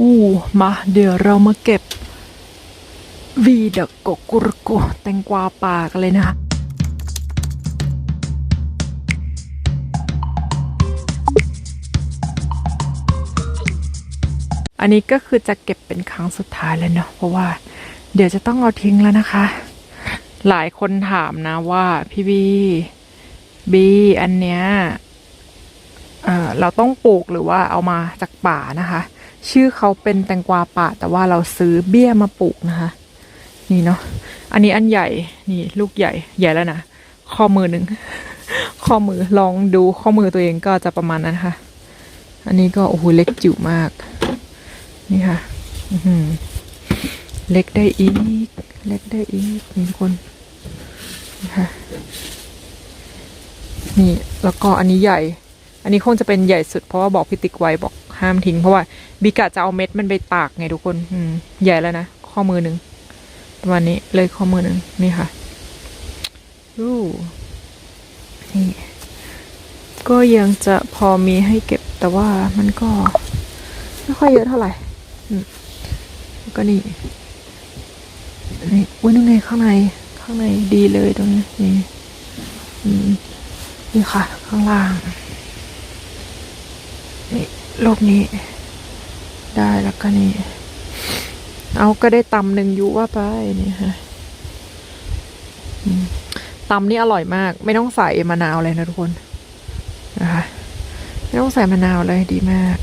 อู้มาเดี๋ยวเรามาเก็บ วีดกโกกุรโกแตงกวาป่ากันเลยนะอันนี้ก็คือจะเก็บเป็นครั้งสุดท้ายเลยเนาะเพราะว่า เดี๋ยวจะต้องเอาทิ้งแล้วนะคะ หลายคนถามนะว่าพี่บีบีอันเนี้ยเเราต้องปลูกหรือว่าเอามาจากป่านะคะ ชื่อเขาเป็นแตงกวาป่า แต่ว่าเราซื้อเบี้ยมาปลูกนะคะ นี่เนาะอันนี้อันใหญ่นี่ลูกใหญ่ใหญ่แล้วนะข้อมือหนึ่งข้อมือลองดูข้อมือตัวเองก็จะประมาณนั้นค่ะ อันนี้ก็โอ้โหเล็กจิ๋วมาก นี่ค่ะเล็กได้อีก เล็กได้อีกนี่ทุกคนนี่ค่ะนี่แล้วก็อันนี้ใหญ่ อันนี้คงจะเป็นใหญ่สุดเพราะว่าบอกพี่ติ๊กไว้บอก ห้ามทิ้งเพราะว่าบิกะจะเอาเม็ดมันไปตากไงทุกคนอืมใหญ่แล้วนะ ข้อมือหนึ่งประมาณนี้เลยข้อมือหนึ่งนี่ค่ะอู้นี่ก็ยังจะพอมีให้เก็บแต่ว่ามันก็ไม่ค่อยเยอะเท่าไหร่อืมก็นี่นี่อุ้ยนั่นไงข้างใน ข้างในดีเลยตรงนี้นี่อืมนี่ค่ะ ข้างล่างนี่ รูปนี้ ได้แล้วก็นี่ เอาก็ได้ตำหนึ่งยู่ว่าไปนี่ฮะตำนี่อร่อยมาก ไม่ต้องใส่มะนาวเลยนะทุกคนนะคะไม่ต้องใส่มะนาวเลยดีมาก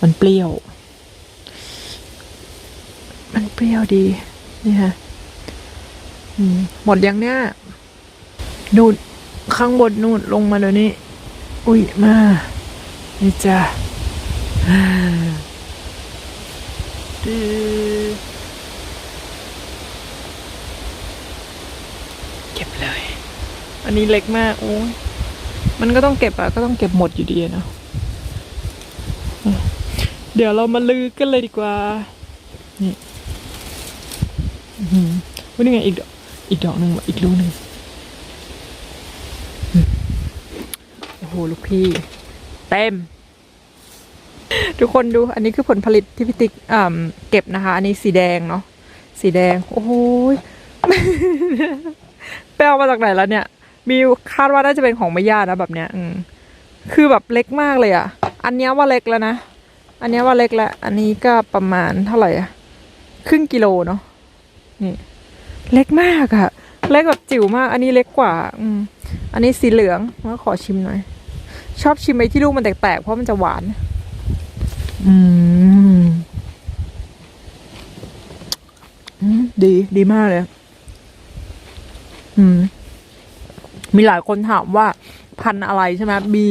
มันเปรี้ยว มันเปรี้ยวดี นี่ฮะอืมหมดยังเนี่ยนู่นข้างบนนู่นลงมาเดี๋ยวนี้อุ้ยมา นี่จ้ะอ่าดื้อเก็บเลย อันนี้เล็กมากโอ้ยมันก็ต้องเก็บอะก็ต้องเก็บหมดอยู่ดีเนาะเดี๋ยวเรามาลือกันเลยดีกว่า นี่ว่านี่ไงอีกดอกอีกดอกหนึ่งอีกลูกหนึ่งโอ้โห ลูกพี่ เต็ม ทุกคนดูอันนี้คือผลผลิตที่พี่ติ๊กเก็บนะคะ อันนี้สีแดงเนาะสีแดง โอ้โหยไปเอามาจากไหนแล้วเนี่ย มีคาดว่าน่าจะเป็นของไม่ญาตินะแบบเนี้ย อืมคือแบบเล็กมากเลยอะ่ะ อันนี้ว่าเล็กแล้วนะ อันนี้ว่าเล็กแล้ว อันนี้ก็ประมาณเท่าไหร่อะครึ่งกิโลเนาะนี่เล็กมากอะเล็กแบบจิ๋วมาก อันนี้เล็กกว่า อืมอันนี้สีเหลืองมาขอชิมหน่อย ชอบชิมไอ้ที่ลูกมันแตกๆเพราะมันจะหวาน อืมอืมดี ดีมากเลย อืม มีหลายคนถามว่า พันอะไรใช่ไหมบี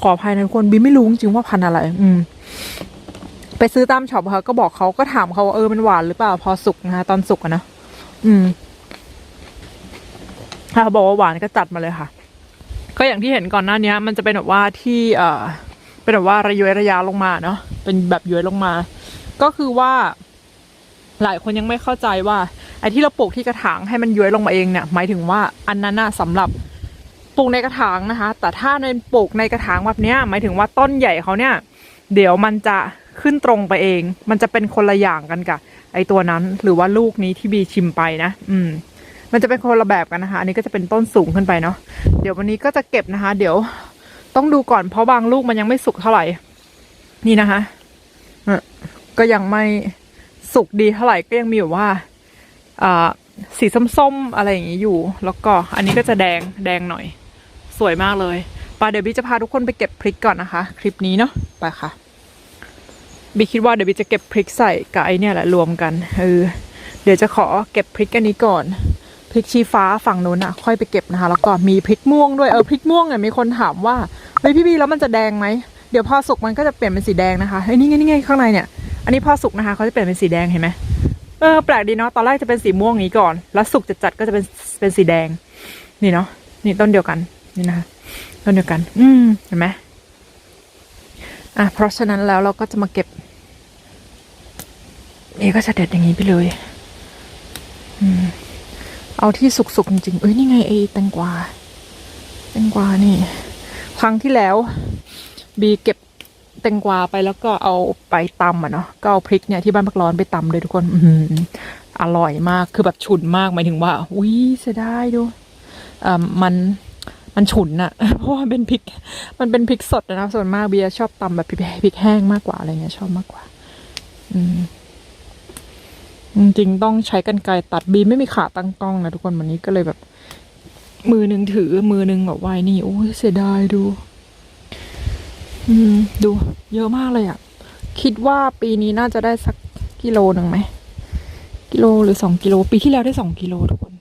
ขออภัยนะทุกคนบีไม่รู้จริงว่าพันอะไร อืม ไปซื้อตามช็อปค่ะก็บอกเขาก็ถามเขาว่าเออมันหวานหรือเปล่า พอสุกนะคะตอนสุกอะนะอืม ถ้าเขาบอกว่าหวานก็จัดมาเลยค่ะ ก็อย่างที่เห็นก่อนหน้านี้มันจะเป็นแบบว่าที่ เอ่อ เป็นแบบว่าระย้อยระยาลงมาเนาะเป็นแบบย้อยลงมา ก็คือว่าหลายคนยังไม่เข้าใจว่าไอ้ที่เราปลูกที่กระถางให้มันย้อยลงมาเองเนี่ยหมายถึงว่าอันนั้นน่ะสำหรับปลูกในกระถางนะคะ แต่ถ้าในปลูกในกระถางแบบเนี้ยหมายถึงว่าต้นใหญ่เขาเนี่ย เดี๋ยวมันจะขึ้นตรงไปเอง มันจะเป็นคนละอย่างกันกับไอ้ตัวนั้นหรือว่าลูกนี้ที่บีชิมไปนะ อืม มันจะเป็นคนละแบบกันนะคะ อันนี้ก็จะเป็นต้นสูงขึ้นไปเนาะเดี๋ยววันนี้ก็จะเก็บนะคะ เดี๋ยว ต้องดูก่อนเพราะบางลูกมันยังไม่สุกเท่าไหร่ นี่นะคะอ่อก็ยังไม่สุกดีเท่าไหร่ก็ยังมีแบบว่าอ่าสีส้มๆอะไรอย่างนี้อยู่ แล้วก็อันนี้ก็จะแดงแดงหน่อย สวยมากเลยไปเดี๋ยวบีจะพาทุกคนไปเก็บพริกก่อนนะคะ คลิปนี้เนาะไปค่ะบีคิดว่าเดี๋ยวบีจะเก็บพริกใส่กับไอเนี่ยแหละรวมกันเออเดี๋ยวจะขอเก็บพริกอันนี้ก่อนพริกชี้ฟ้าฝั่งนู้นอะ ค่อยไปเก็บนะคะ แล้วก็มีพริกม่วงด้วยเออพริกม่วงเนี่ยมีคนถามว่า เฮ้ยพี่บีแล้วมันจะแดงไหมเดี๋ยวพอสุกมันก็จะเปลี่ยนเป็นสีแดงนะคะเฮ้ยนี่ไงนี่ไงข้างในเนี่ย อันนี้พอสุกนะคะเขาจะเปลี่ยนเป็นสีแดงเห็นไหมเออแปลกดีเนาะตอนแรกจะเป็นสีม่วงอย่างนี้ก่อน แล้วสุกจัดๆก็จะเป็นเป็นสีแดง นี่เนาะนี่ต้นเดียวกันนี่นะคะต้นเดียวกัน อืมเห็นไหมอะเพราะฉะนั้นแล้วเราก็จะมาเก็บนี่ก็จะเด็ดอย่างนี้ไปเลย อืม เอาที่สุกๆจริงๆเอ้ยนี่ไงไอ้แตงกวาแตงกวานี่ ครั้งที่แล้ว บีเก็บแตงกวาไปแล้วก็เอาไปตำอะเนาะก็เอาพริกเนี่ยที่บ้านพักร้อนไปตำเลยทุกคนอือหือร่อยมากคือแบบฉุนมากหมายถึงว่าอุ้ยเสียดายดูเอ่อมันมันฉุนอะเพราะว่าเป็นพริก มันเป็นพริกสดนะส่วนมากเบียร์ชอบตำแบบพริกแห้งมากกว่าอะไรเงี้ยชอบมากกว่า อืมจริงต้องใช้กันไกรตัดบีไม่มีขาตั้งกล้องนะทุกคนวันนี้ก็เลยแบบ มือหนึ่งถือมือหนึ่งแบบไว้นี่โอ้ยเสียดายดู อืม ดู เยอะมากเลยอะ่ะ คิดว่าปีนี้น่าจะได้สักกิโลหนึ่งไหมกิโลหรือสองกิโล ปีที่แล้วได้สองกิโลทุกคน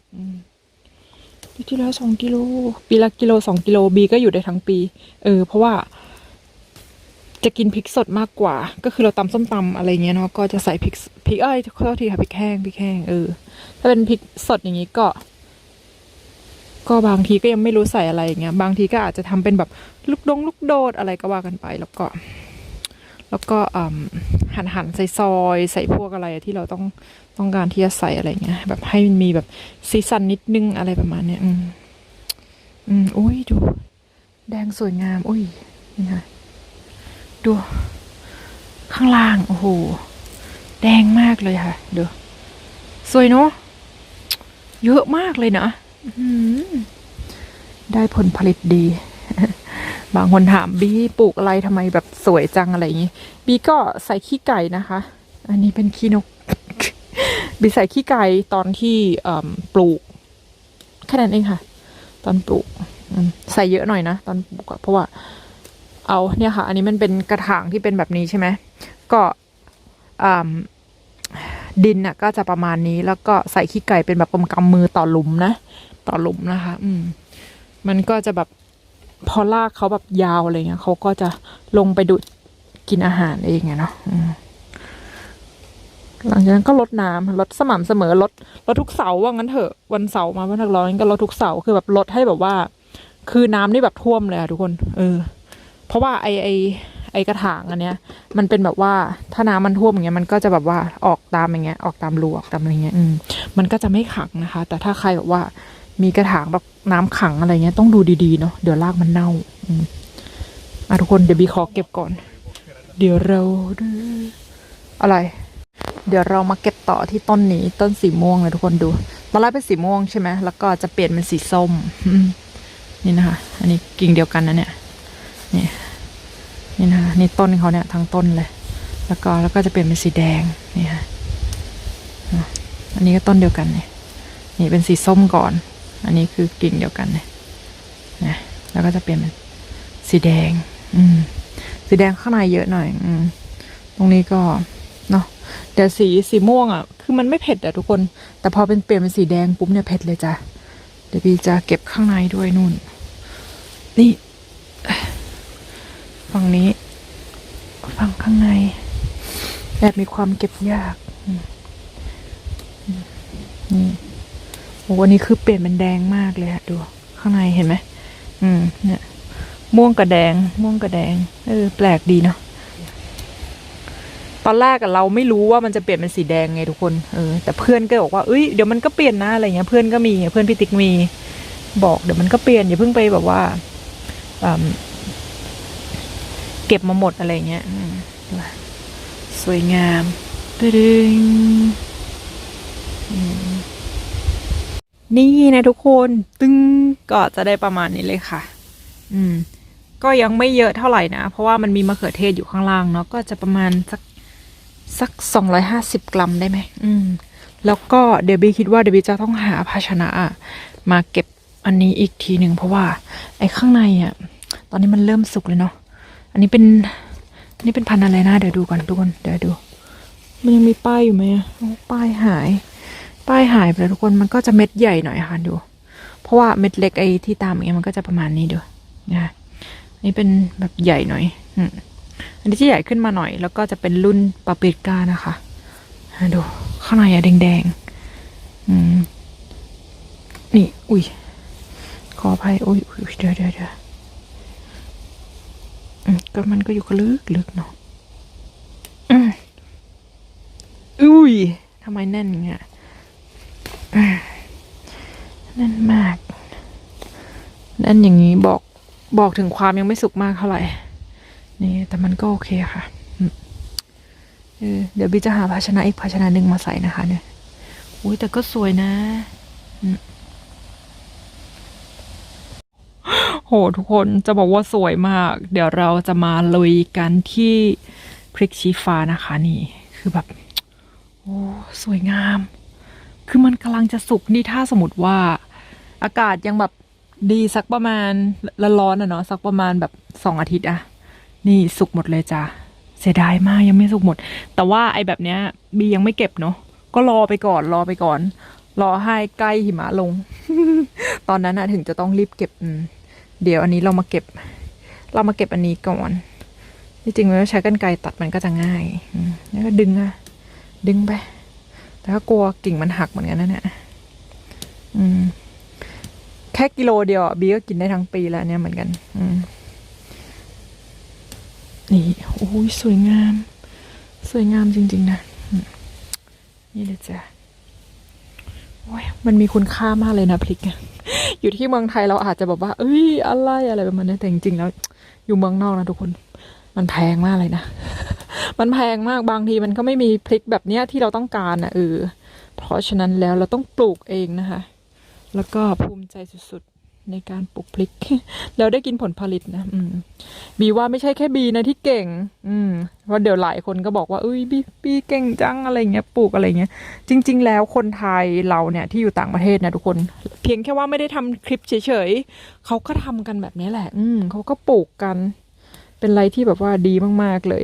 ปีที่แล้วสองกิโล ปีละกิโลสองกิโลบีก็อยู่ได้ทั้งปี เออ เพราะว่าจะกินพริกสดมากกว่า ก็คือเราตำส้มตำอะไรเงี้ยเนาะก็จะใส่พริกพริกเอ้ยขอโทษทีค่ะพริกแห้งพริกแห้งเออถ้าเป็นพริกสดอย่างนี้ก็ ก็บางทีก็ยังไม่รู้ใส่อะไรอย่างเงี้ย บางทีก็อาจจะทำเป็นแบบลูกดงลูกโดดอะไรก็ว่ากันไป แล้วก็ แล้วก็หั่นหั่นใส่ซอย ใส่พวกอะไรที่เราต้องต้องการที่จะใส่อะไรเงี้ย แบบให้มันมีแบบสีสันนิดนึงอะไรประมาณเนี้ย อืมอืมอุ้ยดู แดงสวยงาม อุ้ยนี่ค่ะดู ข้างล่าง โอ้โห แดงมากเลยค่ะ ดู สวยเนาะ เยอะมากเลยนะ ได้ผลผลิตดี บางคนถามบีปลูกอะไรทำไมแบบสวยจังอะไรอย่างนี้ บีก็ใส่ขี้ไก่นะคะ อันนี้เป็นขี้นก บีใส่ขี้ไก่ตอนที่ปลูกแค่นั้นเองค่ะ ตอนปลูกใส่เยอะหน่อยนะตอนปลูกเพราะว่า เอาเนี่ยค่ะ อันนี้มันเป็นกระถางที่เป็นแบบนี้ใช่ไหมก็ดินน่ะก็จะประมาณนี้แล้วก็ใส่ขี้ไก่เป็นแบบกำมือต่อหลุมนะ ต่อหลุมนะคะ อืม มันก็จะแบบพอลากเขาแบบยาวอะไรเงี้ยเขาก็จะลงไปดูดกินอาหารเองไงเนาะหลังจากนั้นก็ลดน้ำลดสม่ำเสมอลดลดทุกเสาว่างั้นเถอะวันเสาร์มาวันทักร้อนก็ลดทุกเสาคือแบบลดให้แบบว่า คือน้ำนี่แบบท่วมเลยอะทุกคน เออ เพราะว่าไอไอไอกระถางอันเนี้ย มันเป็นแบบว่าถ้าน้ำมันท่วมอย่างเงี้ยมันก็จะแบบว่าออกตามอย่างเงี้ย ออกตามรูออกตามอะไรเงี้ย อืมมันก็จะไม่ขังนะคะ แต่ถ้าใครแบบว่า มีกระถางแบบน้ำขังอะไรเงี้ยต้องดูดีๆเนาะเดี๋ยวรากมันเน่าอะทุกคนเดี๋ยวบีขอเก็บก่อน เดี๋ยวเราอะไร เดี๋ยวเรามาเก็บต่อที่ต้นนี้ต้นสีม่วงเลยทุกคนดูตอนแรกเป็นสีม่วงใช่ไหมแล้วก็จะเปลี่ยนเป็นสีส้มนี่นะคะ อันนี้กิ่งเดียวกันนะเนี่ยนี่นี่นะคะนี่ต้นเขาเนี่ยทั้งต้นเลย แล้วก็แล้วก็จะเปลี่ยนเป็นสีแดงนี่ค่ะอันนี้ก็ต้นเดียวกันเนี่ยนี่เป็นสีส้มก่อน อันนี้คือกิ่งเดียวกันเนี่ยนะแล้วก็จะเปลี่ยนเป็นสีแดง อืม สีแดงข้างในเยอะหน่อย อืม ตรงนี้ก็เนาะแต่สีสีม่วงอะ คือมันไม่เผ็ดอะทุกคน แต่พอเป็นเปลี่ยนเป็นสีแดงปุ๊บเนี่ยเผ็ดเลยจ้ะเดี๋ยวพี่จะเก็บข้างในด้วยนู่น นี่ ฝั่งนี้ ฝั่งข้างในแอบมีความเก็บยาก อืม อ้วันนี้คือเปลี่ยนเป็นแดงมากเลยอะดู ข้างในเห็นไหมอืม เนี่ย ม่วงกับแดง ม่วงกับแดง เออ แปลกดีเนาะตอนแรกอะเราไม่รู้ว่ามันจะเปลี่ยนเป็นสีแดงไงทุกคนเออแต่เพื่อนก็บอกว่าเอ้ยเดี๋ยวมันก็เปลี่ยนนะอะไรเงี้ยเพื่อนก็มีเพื่อนพี่ติ๊กมี บอกเดี๋ยวมันก็เปลี่ยนอย่าเพิ่งไปแบบว่าอืมเก็บมาหมดอะไรเงี้ยสวยงามตึดึง นี่นะทุกคนตึงก็จะได้ประมาณนี้เลยค่ะ อืม ก็ยังไม่เยอะเท่าไหร่นะ เพราะว่ามันมีมะเขือเทศอยู่ข้างล่างเนาะก็จะประมาณสักสักสองร้อยห้าสิบกรัมได้ไหมอืม แล้วก็เดบีคิดว่าเดบีจะต้องหาภาชนะมาเก็บอันนี้อีกทีหนึ่งเพราะว่า ไอ้ข้างในอะ ตอนนี้มันเริ่มสุกเลยเนาะอันนี้เป็นนนี้เป็นพันอะไรนะเดี๋ยวดูก่อนทุกคนเดี๋ยวดู มันยังมีป้ายอยู่ไหมอ๋อป้ายหาย ป้ายหายไปแล้วทุกคนมันก็จะเม็ดใหญ่หน่อยค่ะดู เพราะว่าเม็ดเล็กไอ้ที่ตามอย่างเงี้ยมันก็จะประมาณนี้ดูนะอันนี้เป็นแบบใหญ่หน่อยอืมอันนี้จะใหญ่ขึ้นมาหน่อย แล้วก็จะเป็นรุ่นปาปริก้านะคะอะดูข้างในอะแดงๆอืมนี่ อุ้ยขออภัยอุ้ยอุ๊ยเดี๋ยวเดี๋ยวเดี๋ยวอืมก็มันก็อยู่ก็ลึกลึกเนาะอืมอุ้ยทำไมแน่นเงี้ย แน่นมากแน่นอย่างนี้บอกบอกถึงความยังไม่สุกมากเท่าไหร่ นี่แต่มันก็โอเคค่ะเออเดี๋ยวบีจะหาภาชนะอีกภาชนะหนึ่งมาใส่นะคะ เนี่ยอุ้ยแต่ก็สวยนะโหทุกคนจะบอกว่าสวยมาก เดี๋ยวเราจะมาลุยกันที่พริกชี้ฟ้านะคะ นี่ คือแบบ โอ้ สวยงาม คือมันกำลังจะสุกนี่ถ้าสมมติว่า อากาศยังแบบดีสักประมาณละร้อนอะเนาะสักประมาณแบบสองอาทิตย์อะนี่สุกหมดเลยจ้ะเสียดายมากยังไม่สุกหมด แต่ว่าไอ้แบบเนี้ยบียังไม่เก็บเนาะก็รอไปก่อนรอไปก่อน รอให้ใกล้หิมะลง ตอนนั้นอะถึงจะต้องรีบเก็บเดี๋ยวอันนี้เรามาเก็บ เรามาเก็บอันนี้ก่อนที่จริงแล้วใช้กันไกรตัดมันก็จะง่ายแล้วก็ดึงอะดึงไป แต่ก็กลัวกิ่งมันหักเหมือนกันนะเนี่ยอืม แค่กิโลเดียวบีก็กินได้ทั้งปีแล้วเนี่ยเหมือนกัน อืมนี่โอ้ยสวยงาม สวยงามจริง ๆ นะ นี่เลยจ้ะโอ้ยมันมีคุณค่ามากเลยนะพริกอะอยู่ที่เมืองไทยเราอาจจะแบบว่า เอ้ยอะไรอะไรประมาณนี้แต่จริงๆแล้ว อยู่เมืองนอกนะทุกคน มันแพงมากเลยนะ มันแพงมากบางทีมันก็ไม่มีพริกแบบเนี้ยที่เราต้องการอะเออเพราะฉะนั้นแล้วเราต้องปลูกเองนะคะ แล้วก็ภูมิใจสุดๆในการปลูกพริก แล้วได้กินผลผลิตนะ อืม บีว่าไม่ใช่แค่บีนะที่เก่ง อืมเพราะเดี๋ยวหลายคนก็บอกว่าเอ้ยบีบีเก่งจังอะไรเงี้ยปลูกอะไรเงี้ย จริง ๆ แล้วคนไทยเราเนี่ยที่อยู่ต่างประเทศนะทุกคน เพียงแค่ว่าไม่ได้ทำคลิปเฉยๆเขาก็ทำกันแบบนี้แหละ อืมเขาก็ปลูกกัน เป็นอะไรที่แบบว่าดีมากๆเลย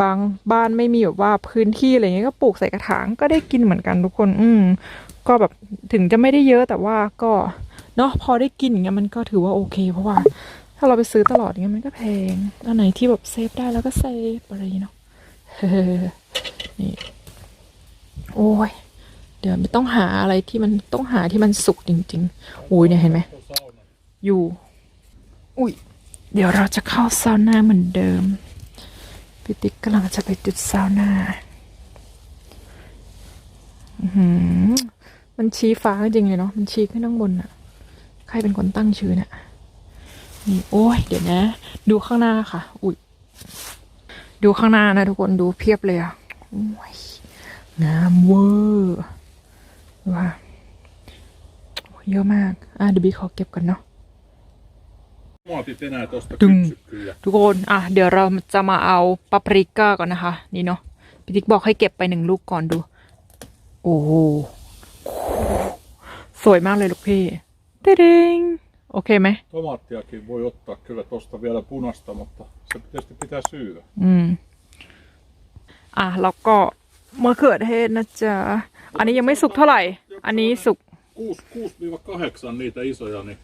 บางบ้านไม่มีแบบว่าพื้นที่อะไรเงี้ยก็ปลูกใส่กระถางก็ได้กินเหมือนกันทุกคน อืมก็แบบถึงจะไม่ได้เยอะแต่ว่าก็เนาะพอได้กินอย่างเงี้ยมันก็ถือว่าโอเค เพราะว่า ถ้าเราไปซื้อตลอดเงี้ยมันก็แพงอันไหนที่แบบเซฟได้แล้วก็เซฟอะไรอย่างเฮ้ยเนาะนี่โอ้ยเดี๋ยวไม่ต้องหาอะไรที่มันต้องหาที่มันสุกจริง ๆ อุ้ยเนี่ยเห็นไหมอยู่ อุ้ย เดี๋ยวเราจะเข้าซาวน่าเหมือนเดิมพี่ติ๊กกำลังจะไปจุดซาวน่าอืมันชี้ฟ้าจริงเลยเนาะ มันชี้ขึ้นข้างบนอะใครเป็นคนตั้งชื่อเนี่ยนี่โอ้ย เดี๋ยวนะ ดูข้างหน้าค่ะ อุ้ย ดูข้างหน้านะทุกคน ดูเพียบเลยอะโอ้ย งามเวอร์ว้าเยอะมาก อะเดี๋ยวบีขอเก็บกันเนาะ Muotit enää tosta Tung. kypsykkyjä. ทุกคนอะเดี๋ยวเราจะมาเอาปาปริก้าก่อนนะคะ นี่เนาะพี่ติ๊กบอกให้เก็บไปหนึ่งลูกก่อนดู โอ้โหสวยมากเลยลูกพี่เด้งโอเคไหม Tomaattiakin voi ottaa kyllä tosta vielä punasta, mutta se tietysti pitää syödä. อืม อะแล้วก็มะเขือเทศนะจ๊ะ อันนี้ยังไม่สุกเท่าไหร่ อันนี้สุก6 6-8 niitä isoja, niin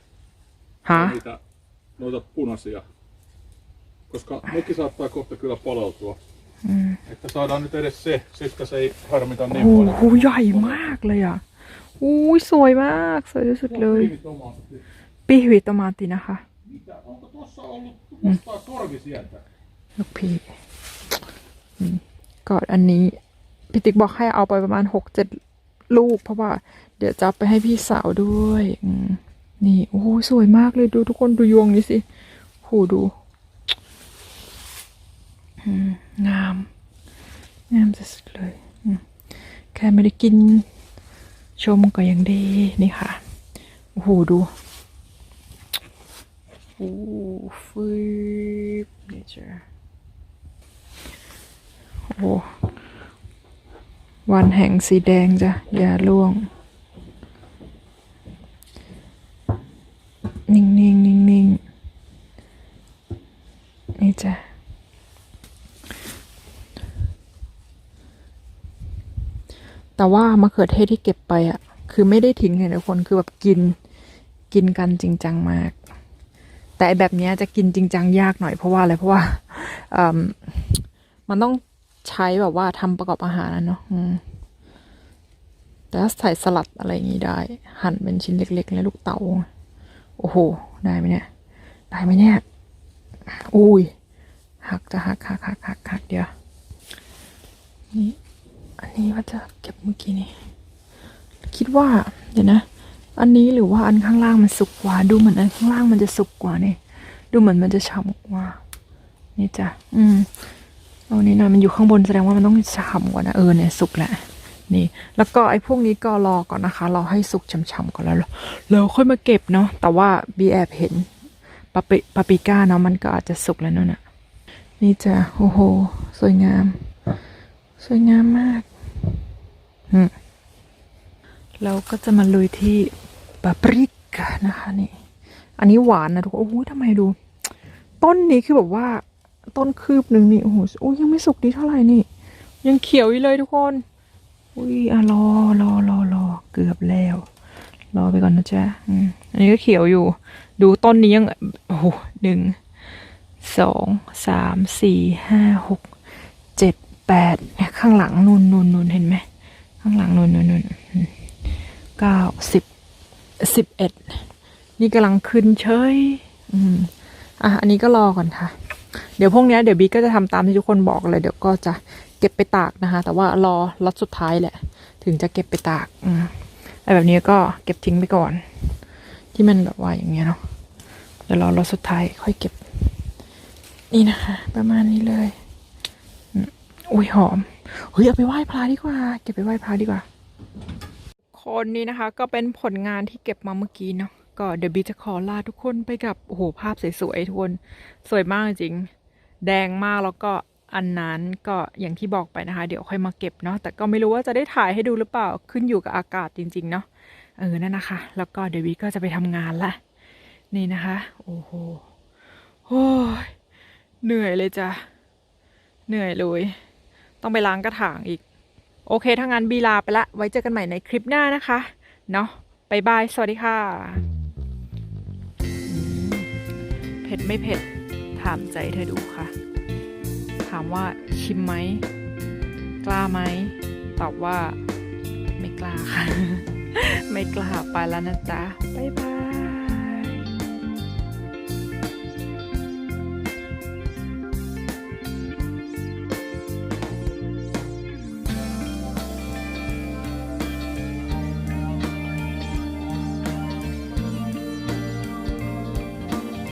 ฮะ niitä noita punaisia. Koska nekin saattaa kohta kyllä palautua. Että saadaan nyt edes se, sitten se ei harmita โอ้ niin paljon. โหใหญ่มากเลยอะอุ้ยสวยมาก สวยที่สุดเลย Tomaatti. ปีหวีตมาตินะคะ Mitä? Onko tuossa ollut? Nostaa sormi sieltä. ลูกพี่อืมก็อันนี้พี่ติ๊กบอกให้เอาไปประมาณหกเจ็ดลูก เพราะว่า เดี๋ยวจะเอาไปให้พี่สาวด้วย อืม นี่โอ้สวยมากเลยดูทุกคนดูยวงนี้สิโหดูงาม งามสุดเลย แค่ไม่ได้กิน ชมก็ยังดี นี่ค่ะ โอ้โห ดู โอ้ฟืบนี่จ้ะโอ้ วันแห่งสีแดงจ้ะ อย่าล่วง นิ่งนิ่งนิ่งนิ่งนี่จ้ะแต่ว่ามะเขือเทศที่เก็บไปอะ คือไม่ได้ทิ้งเลยนะคนคือแบบกินกินกันจริงจังมาก แต่แบบเนี้ยจะกินจริงจังยากหน่อยเพราะว่าอะไรเพราะว่าอืมมันต้องใช้แบบว่าทำประกอบอาหารนะเนาะแต่ถ้าใส่สลัดอะไรอย่างงี้ได้ หั่นเป็นชิ้นเล็กๆ แล้วลูกเต๋า โอ้โห ได้ไหมเนี่ย ได้ไหมเนี่ย อุ้ย หักจะหักหักหักหักหักเดียว นี่ อันนี้ว่าจะเก็บเมื่อกี้นี่ คิดว่า เดี๋ยวนะ อันนี้หรือว่าอันข้างล่างมันสุกกว่า ดูเหมือนอันข้างล่างมันจะสุกกว่านี่ ดูเหมือนมันจะฉ่ำกว่า นี่จ้ะ อืมเอานี่น่ยมันอยู่ข้างบนแสดงว่ามันต้องฉ่ำกว่านะ เออเนี่ยสุกแล้ว นี่ แล้วก็ไอ้พวกนี้ก็รอก่อนนะคะ รอให้สุกฉ่ำๆก่อนแล้วแล้วค่อยมาเก็บเนาะ แต่ว่าบีแอบเห็นปาปิปาปิก้าเนาะมันก็อาจจะสุกแล้วนั่นน่ะ นี่จ้ะโอ้โห สวยงาม สวยงามมากอืมเราก็จะมาลุยที่ปาปริก้านะคะนี่ อันนี้หวานนะทุกคนโอ้โหทำไมดู ต้นนี้คือแบบว่าต้นคืบหนึ่งนี่โอ้โหโอ้ยยังไม่สุกดีเท่าไหร่นี่ ยังเขียวอยู่เลยทุกคน อุ้ยอะรอรอรอรอเกือบแล้ว รอไปก่อนนะจ๊ะอืมอันนี้ก็เขียวอยู่ ดูต้นนี้ยังโอ้โหหนึ่งสองสามสี่ห้าหกเจ็ดแปดข้างหลังนูนนูนนูนเห็นไหมข้างหลังนูนนูนนูนเก้าสิบสิบเอ็ดนี่กำลังขึ้นเฉยอืมอะอันนี้ก็รอก่อนค่ะ เดี๋ยวพวกเนี้ยเดี๋ยวบิ๊กก็จะทำตามที่ทุกคนบอกเลย เดี๋ยวก็จะ เก็บไปตากนะคะ แต่ว่ารอล็อตสุดท้ายแหละ ถึงจะเก็บไปตากอืมไอแบบนี้ก็เก็บทิ้งไปก่อน ที่มันแบบว่าอย่างเงี้ยเนาะเดี๋ยวรอล็อตสุดท้ายค่อยเก็บ นี่นะคะ ประมาณนี้เลยอุ้ยหอมเฮ้ยเอาไปไหว้พระดีกว่า เก็บไปไหว้พระดีกว่า คนนี้นะคะ ก็เป็นผลงานที่เก็บมาเมื่อกี้เนาะก็เดี๋ยวบีจะขอลาทุกคนไปกับโอ้โหภาพสวยๆทุกคนสวยมากจริง แดงมากแล้วก็ อันนั้นก็อย่างที่บอกไปนะคะ เดี๋ยวค่อยมาเก็บเนาะแต่ก็ไม่รู้ว่าจะได้ถ่ายให้ดูหรือเปล่าขึ้นอยู่กับอากาศจริง ๆ เนาะเออนั่นนะคะ แล้วก็เดววีก็จะไปทำงานละนี่นะคะ โอ้โหโอ้ยเหนื่อยเลยจ้ะเหนื่อยเลย ต้องไปล้างกระถางอีก โอเคถ้างั้นบีลาไปละ ไว้เจอกันใหม่ในคลิปหน้านะคะ เนาะบายบาย สวัสดีค่ะ เผ็ดไม่เผ็ด ถามใจเธอดูค่ะ ถามว่าชิมไหม กล้าไหม ตอบว่า ไม่กล้าค่ะ ไม่กล้าไปแล้วนะจ๊ะ บ๊ายบาย